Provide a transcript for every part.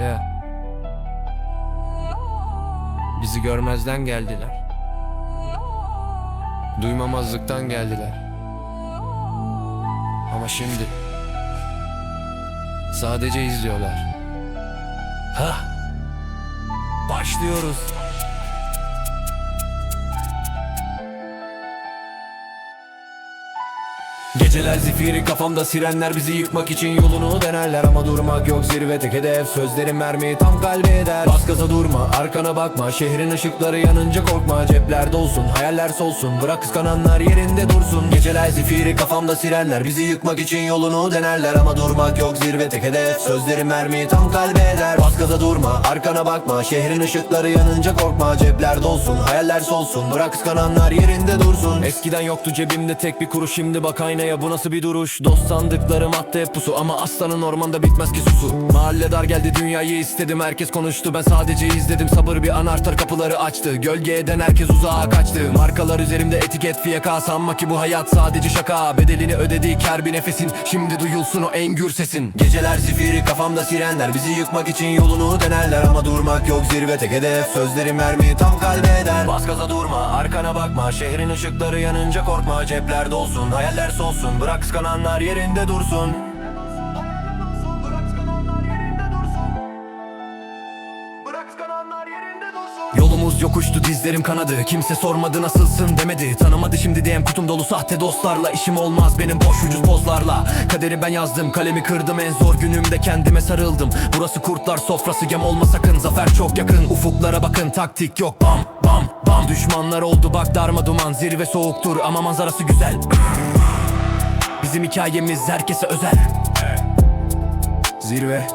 Yeah. Bizi görmezden geldiler. Duymamazlıktan geldiler. Ama şimdi sadece izliyorlar. Ha? Başlıyoruz. Geceler zifiri kafamda sirenler bizi yıkmak için yolunu denerler. Ama durmak yok zirve tek hedef Sözlerim mermi tam kalbe eder. Bas gaza durma arkana bakma Şehrin ışıkları yanınca korkma. Cepler dolsun hayaller solsun Bırak kıskananlar yerinde dursun. Geceler zifiri kafamda sirenler bizi yıkmak için yolunu denerler. Ama durmak yok zirve tek hedef Sözlerim mermi tam kalbe eder. Bas gaza durma arkana bakma Şehrin ışıkları yanınca korkma. Cepler dolsun hayaller solsun Bırak kıskananlar yerinde dursun. Eskiden yoktu cebimde tek bir kuruş Şimdi bak aynaya bu nasıl bir duruş? Dost sandıklarım attı hep pusu. Ama aslanın ormanda bitmez ki susu. Mahalle dar geldi dünyayı istedim. Herkes konuştu. Ben sadece izledim. Sabır bir anahtar kapıları açtı. Gölge eden herkes uzağa kaçtı. Markalar üzerimde etiket fiyaka. Sanma ki bu hayat sadece şaka. Bedelini ödedik her bir nefesin. Şimdi duyulsun o en gür sesin. Geceler zifiri kafamda sirenler. Bizi yıkmak için yolunu denerler. Ama durmak yok zirve tek hedef Sözlerim mermi tam kalbe eder bakma. Şehrin ışıkları yanınca korkma. Cepler dolsun hayaller solsun. Bırak kıskananlar yerinde dursun. Yolumuz yokuştu dizlerim kanadı. Kimse sormadı nasılsın demedi. Tanımadı şimdi DM kutum dolu sahte dostlarla. İşim olmaz benim boş ucuz pozlarla. Kaderi ben yazdım kalemi kırdım. En zor günümde kendime sarıldım. Burası kurtlar sofrası gem olma sakın. Zafer çok yakın. Ufuklara bakın taktik yok. Bam Düşmanlar oldu bak darma duman. Zirve soğuktur ama manzarası güzel. Bizim hikayemiz herkese özel. Zirve.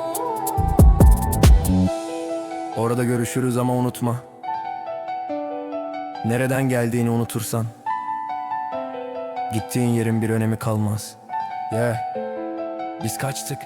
Orada görüşürüz ama unutma. Nereden geldiğini unutursan Gittiğin yerin bir önemi kalmaz. Yeah. Biz kaçtık